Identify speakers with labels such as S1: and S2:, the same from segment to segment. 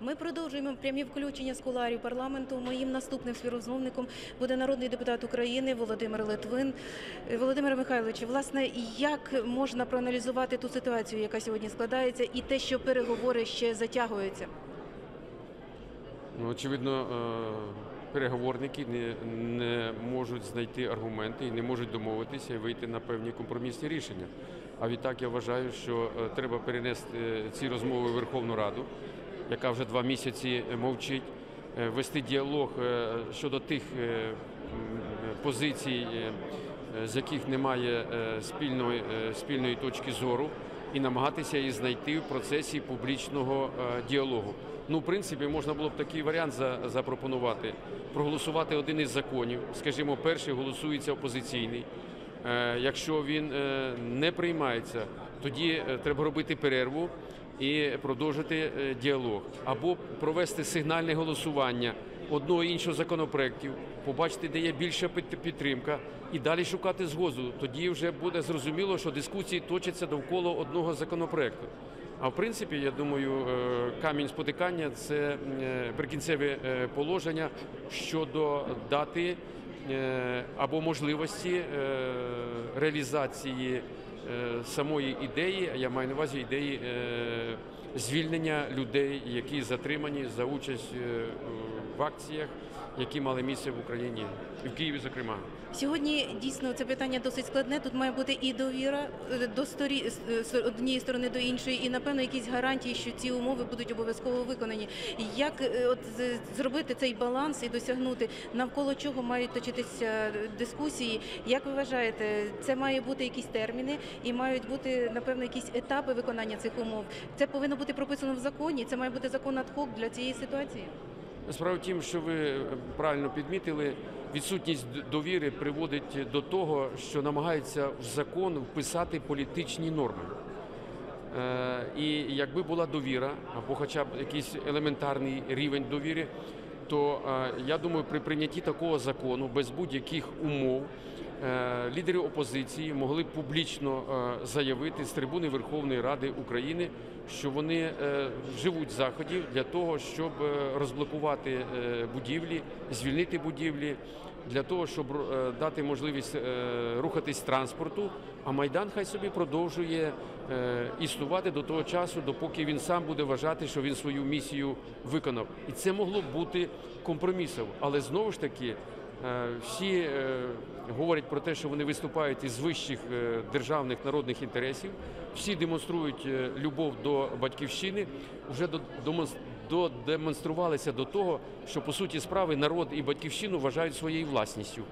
S1: Ми продовжуємо прямі включення з куларів парламенту. Моїм наступним співрозмовником буде народний депутат України Володимир Литвин. Е, Володимир Михайлович, власне, як можна проаналізувати ту ситуацію, яка сьогодні складається, і те, що переговори ще затягуються?
S2: Ну, очевидно, е, переговорники не, не можуть знайти аргументи і не можуть домовитися і вийти на певні компромісні рішення. А відтак я вважаю, що е, треба перенести ці розмови в Верховну Раду, яка вже два місяці е, мовчить, е, вести діалог е, щодо тих позицій, з яких немає спільної, спільної точки зору, і намагатися її знайти в процесі публічного діалогу. Ну, в принципі, можна було б такий варіант запропонувати: проголосувати один із законів. Скажімо, перший голосується опозиційний. Якщо він не приймається, тоді треба робити перерву і продовжити е, діалог, або провести сигнальне голосування одного іншого законопроєктів, побачити, де є більша підтримка, і далі шукати згоду. Тоді вже буде зрозуміло, що дискусії точаться довкола одного законопроєкту. А в принципі, я думаю, е, камінь спотикання це е, прикінцеве положення щодо дати або можливості реалізації самої ідеї, я маю на увазі ідеї е, звільнення людей, які затримані за участь е, в акціях, які мали місце в Україні і в Києві, зокрема.
S1: Сьогодні дійсно це питання досить складне. Тут має бути і довіра е, до сторі з однієї сторони до іншої, і напевно якісь гарантії, що ці умови будуть обов'язково виконані. Як е, от зробити цей баланс і досягнути навколо чого мають точитися дискусії? Як ви вважаєте, це має бути якісь терміни і мають бути напевно якісь етапи виконання цих умов? Це повинно бути прописано в законі. Це має бути закон ad-hoc для цієї ситуації.
S2: Справа в тім, що ви правильно підмітили, відсутність довіри приводить до того, що намагаються в закон вписати політичні норми. Е, І якби була довіра, або хоча б якийсь елементарний рівень довіри, то е, я думаю, при прийнятті такого закону без будь-яких умов лідери опозиції могли публічно е, заявити з трибуни Верховної Ради України, що вони е, вживуть заходів для того, щоб е, розблокувати е, будівлі, звільнити будівлі, для того, щоб е, дати можливість е, рухатись транспорту. А майдан хай собі продовжує е, існувати до того часу, допоки він сам буде вважати, що він свою місію виконав. І це могло б бути компромісом. Але знову ж таки. Е, Всі е, говорять про те, що вони виступають із вищих е, державних народних інтересів. Всі демонструють любов до батьківщини. Вже до, додемонструвалися до того, що по суті справи народ і батьківщину вважають своєю власністю,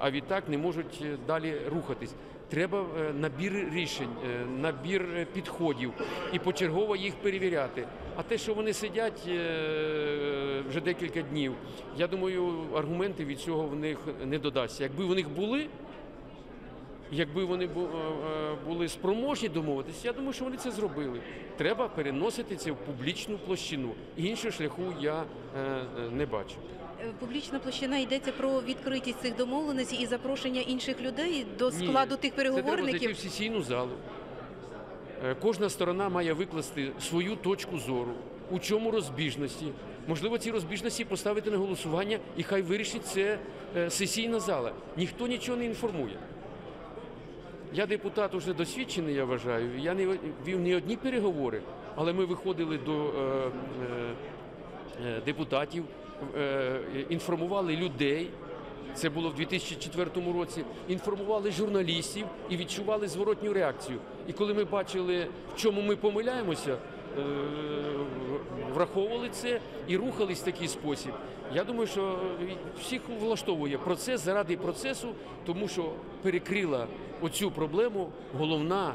S2: а відтак не можуть е, далі рухатись. Треба е, набір рішень, е, набір е, підходів і почергово їх перевіряти. А те, що вони сидять е, вже декілька днів, я думаю, аргументи від цього в них не додасться. Якби в них були, Якби вони е, е, були спроможні домовитися, я думаю, що вони це зробили. Треба переносити це в публічну площину. Іншого шляху я е, не бачу.
S1: Публічна площина йдеться про відкритість цих домовленостей і запрошення інших людей до складу
S2: Ні,
S1: тих
S2: Це треба зайти
S1: переговорників.
S2: в сесійну залу. Кожна сторона має викласти свою точку зору, у чому розбіжності. Можливо, ці розбіжності поставити на голосування, і хай вирішить це сесійна зала. Ніхто нічого не інформує. Я депутат уже досвідчений, я вважаю. Я не вів ні одні переговори, але ми виходили до е, е, е, депутатів, інформували людей. Це було в 2004 році. Інформували журналістів і відчували зворотню реакцію. І коли ми бачили, в чому ми помиляємося, враховували це і рухались в такий спосіб. Я думаю, що всіх влаштовує процес заради процесу, тому що перекрила оцю проблему головна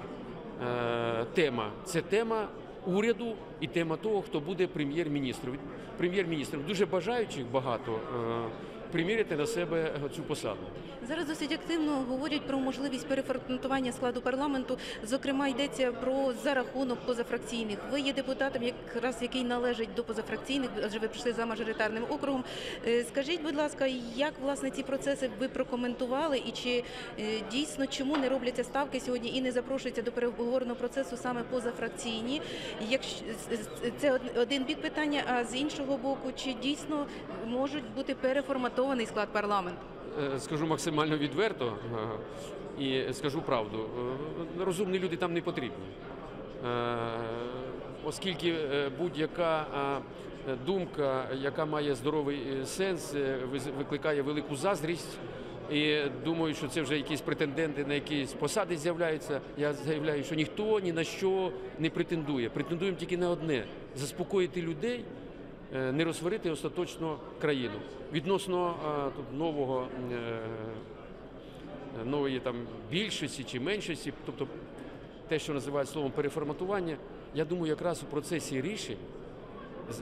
S2: е, тема. Це тема уряду і тема того, хто буде прем'єр-міністром. Прем'єр-міністром дуже бажаючих багато. е, приміряти на себе цю посаду.
S1: Зараз досить активно говорять про можливість переформатування складу парламенту. Зокрема, йдеться про за рахунок позафракційних. Ви є депутатом, якраз який належить до позафракційних, адже ви прийшли за мажоритарним округом. Е, Скажіть, будь ласка, як власне ці процеси ви прокоментували, і чи е, дійсно чому не робляться ставки сьогодні і не запрошуються до переговорного процесу саме позафракційні? Якщо це один бік питання, а з іншого боку, чи дійсно можуть бути переформатований склад парламенту?
S2: Е, Скажу максимально відверто е, і скажу правду. Е, Розумні люди там не потрібні. Оскільки будь-яка думка, яка має здоровий сенс, викликає велику заздрість. І думаю, що це вже якісь претенденти на якісь посади з'являються. Я заявляю, що ніхто ні на що не претендує. Претендуємо тільки на одне заспокоїти людей, не розсварити остаточно країну. Відносно е, тут нового е, нової там більшості чи меншості, тобто те, що називають словом переформатування, я думаю, якраз у процесі рішень,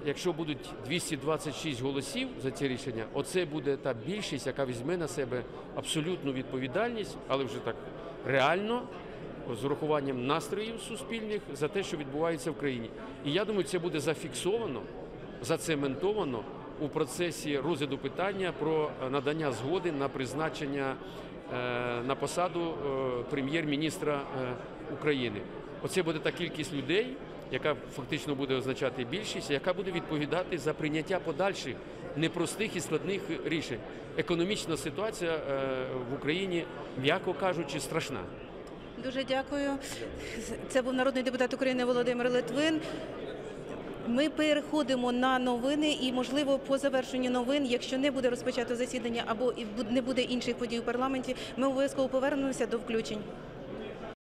S2: якщо будуть 226 голосів за ці рішення, оце буде та більшість, яка візьме на себе абсолютну відповідальність, але вже так реально. З урахуванням настроїв суспільних за те, що відбувається в країні, і я думаю, це буде зафіксовано, зацементовано у процесі розгляду питання про е, надання згоди на призначення е, на посаду е, прем'єр-міністра України. Оце буде та кількість людей, яка фактично буде означати більшість, яка буде відповідати за прийняття подальших непростих і складних рішень. Економічна ситуація в Україні, м'яко кажучи, страшна.
S1: Дуже дякую. Це був народний депутат України Володимир Литвин. Ми переходимо на новини, і можливо, по завершенню новин, якщо не буде розпочато засідання або не буде інших подій у парламенті, ми обов'язково повернемося до включень.